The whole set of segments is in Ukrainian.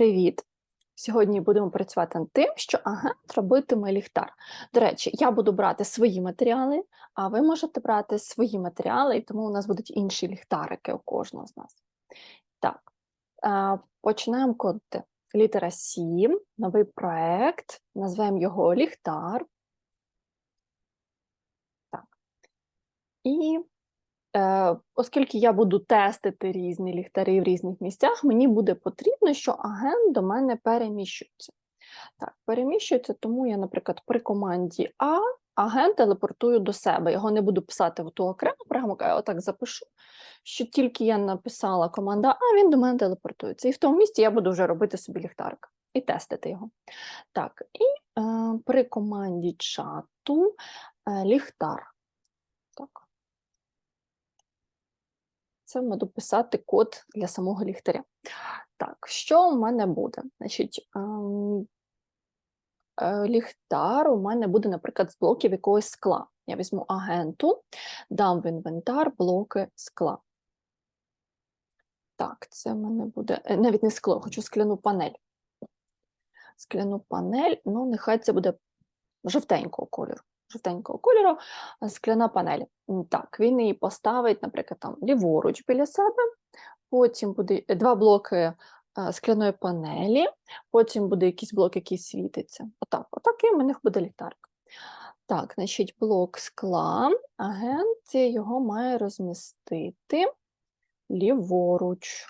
Привіт! Сьогодні будемо працювати над тим, що агент робитиме ліхтар. До речі, я буду брати свої матеріали, а ви можете брати свої матеріали, і тому у нас будуть інші ліхтарики у кожного з нас. Так, е, починаємо кодити. Літера 7, новий проект, назвемо його ліхтар. Так. І оскільки я буду тестити різні ліхтарі в різних місцях, мені буде потрібно, що агент до мене переміщується. Так, переміщується, тому я, наприклад, при команді А агент телепортую до себе. Його не буду писати в ту окрему програму, я отак запишу, що тільки я написала команда А, він до мене телепортується. І в тому місці я буду вже робити собі ліхтарик і тестити його. Так, і е, при команді чату е, ліхтар. Так це буду писати код для самого ліхтаря. Так, що у мене буде? Значить, ем, е, ліхтар у мене буде, наприклад, з блоків якогось скла. Я візьму агенту, дам в інвентар блоки скла. Так, це в мене буде е, навіть не скло, хочу скляну панель. Скляну панель, ну, нехай це буде жовтенького кольору жовтенького кольору скляна панель. Так, він її поставить, наприклад, там ліворуч біля себе, потім буде е, два блоки скляної панелі, потім буде якийсь блок, який світиться. Отак, і у мене буде ліхтарик. Так, значить, блок скла, агент його має розмістити ліворуч.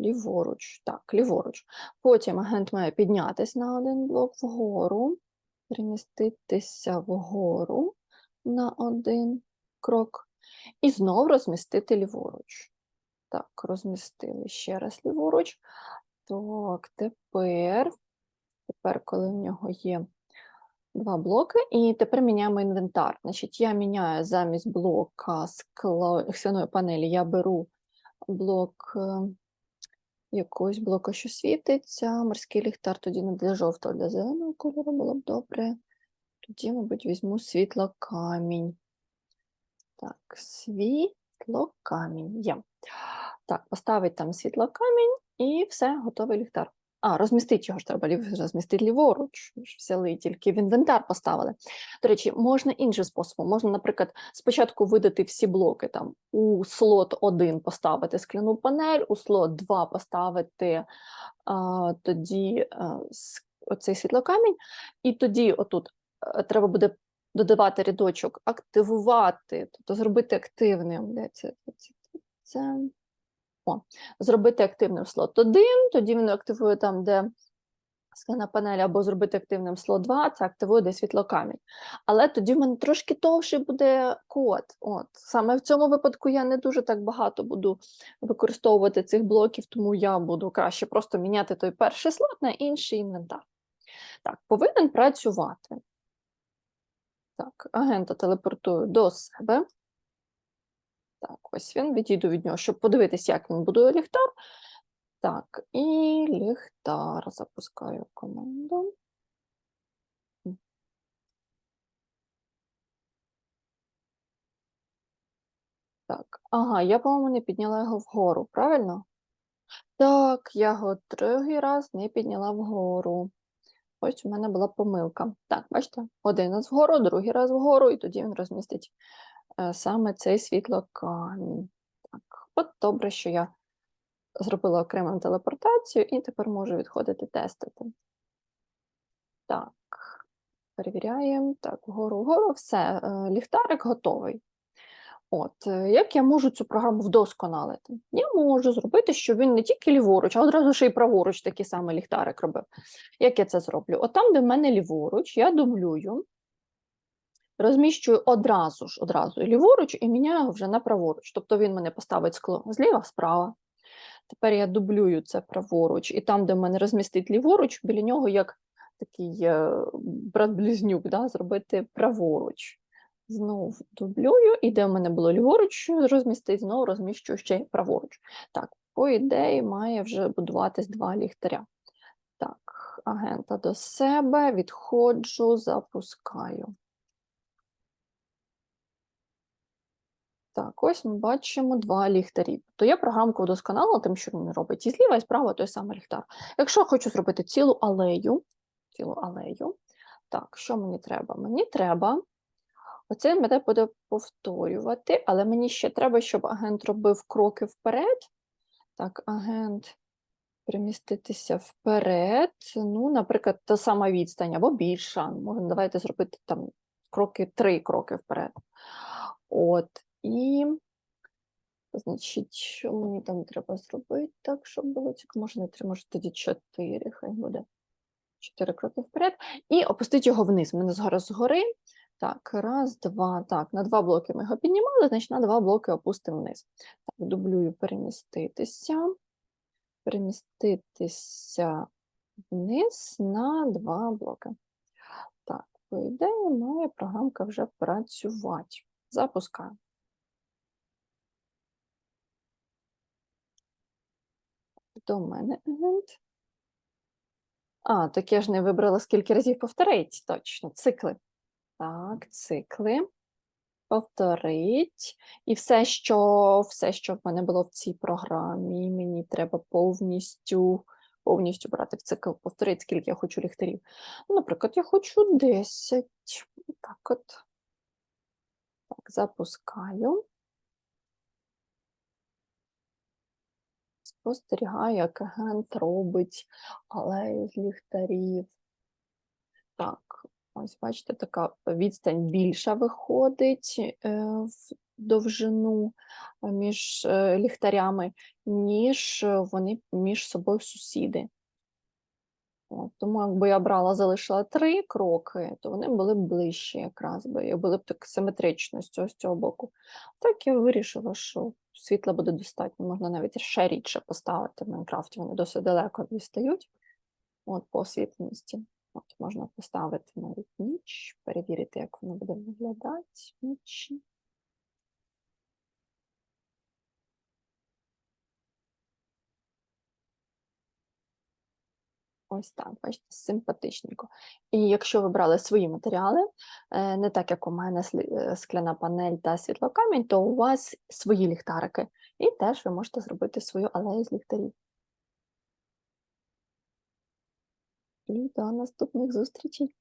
Ліворуч, так, ліворуч. Потім агент має піднятися на один блок вгору переміститися вгору на один крок і знову розмістити ліворуч. Так, розмістили ще раз ліворуч. Так, тепер, тепер, коли в нього є два блоки, і тепер міняємо інвентар. Значить, я міняю замість блока скляної панелі, я беру блок е, якогось блока, що світиться, морський ліхтар тоді не для жовтого, а для зеленого кольору було б добре. Тоді, мабуть, візьму світлокамінь. Так, світлокамінь є. Так, поставить там світлокамінь і все, готовий ліхтар. А, розмістити його ж треба розмістити ліворуч. Взяли тільки в інвентар поставили. До речі, можна іншим способом. Можна, наприклад, спочатку видати всі блоки. Там У слот 1 поставити скляну панель, у слот 2 поставити а, тоді а, оцей світлокамінь, і тоді отут е, треба буде додавати рядочок, активувати, тобто зробити активним. Де це? це, це. О, Зробити активним слот 1, тоді він активує там, де скляна панель, або зробити активним слот 2, це активує де світлокамінь. Але тоді в мене трошки довший буде код. От. Саме в цьому випадку я не дуже так багато буду використовувати цих блоків, тому я буду краще просто міняти той перший слот на інший інвентар. Так, повинен працювати. Так, агента телепортую до себе. Так, ось він, відійду від нього, щоб подивитися, як він будує ліхтар. Так, і ліхтар запускаю команду. Так, ага, я, по-моєму, не підняла його вгору, правильно? Так, я його другий раз не підняла вгору. Ось у мене була помилка. Так, бачите, один раз вгору, другий раз вгору, і тоді він розмістить саме цей світлокамінь. Так, От добре, що я зробила окрему телепортацію і тепер можу відходити тестити. Так, перевіряємо. Так, вгору, вгору, все, е, ліхтарик готовий. От, е, Як я можу цю програму вдосконалити? Я можу зробити, щоб він не тільки ліворуч, а одразу ще й праворуч такий самий ліхтарик робив. Як я це зроблю? От там, де в мене ліворуч, я дублюю розміщую одразу ж одразу ліворуч і міняю його вже на праворуч. Тобто він мене поставить скло зліва справа. Тепер я дублюю це праворуч, і там, де в мене розмістить ліворуч, біля нього як такий е, брат-близнюк, да, зробити праворуч. Знову дублюю, і де в мене було ліворуч, розмістити, знову розміщую ще праворуч. Так, по ідеї, має вже будуватись два ліхтаря. Так, агента до себе, відходжу, запускаю. Так, ось ми бачимо два ліхтарі. То я програмку вдосконалила, тим, що він робить і зліва, і справа той самий ліхтар. Якщо я хочу зробити цілу алею, цілу алею, так, що мені треба? Мені треба, оце мене буде повторювати, але мені ще треба, щоб агент робив кроки вперед. Так, агент переміститися вперед. Ну, наприклад, та сама відстань або більша. Можна давайте зробити там кроки, три кроки вперед. От, і, значить, що мені там треба зробити, так, щоб було цікаво, може не три, може тоді чотири, хай буде. Чотири кроки вперед. І опустити його вниз. Мене зараз згори. Так, раз, два. Так, на два блоки ми його піднімали, значить на два блоки опустимо вниз. Так, дублюю переміститися. Переміститися вниз на два блоки. Так, по ідеї, має програмка вже працювати. Запускаю. До мене агент. А, так я ж не вибрала, скільки разів повторить. Точно, цикли. Так, цикли. Повторить. І все, що, все, що в мене було в цій програмі, мені треба повністю, повністю брати в цикл, повторити, скільки я хочу ліхтарів. Ну, наприклад, я хочу 10. Так от. Так, запускаю. Спостерігаю, як агент робить алею з ліхтарів. Так, ось бачите, така відстань більша виходить е, в довжину е, між е, ліхтарями, ніж вони між собою сусіди. Тому якби я брала, залишила три кроки, то вони були б ближче якраз би, і були б так симетрично з цього, з цього боку. Так я вирішила, що світла буде достатньо, можна навіть ще рідше поставити в Майнкрафті, вони досить далеко відстають от, по освітленості. От, можна поставити навіть ніч, перевірити, як воно буде виглядати вночі. Ось так, бачите, симпатичненько. І якщо ви брали свої матеріали, е, не так як у мене е, скляна панель та світлокамінь, то у вас свої ліхтарики. І теж ви можете зробити свою алею з ліхтарів. І до наступних зустрічей!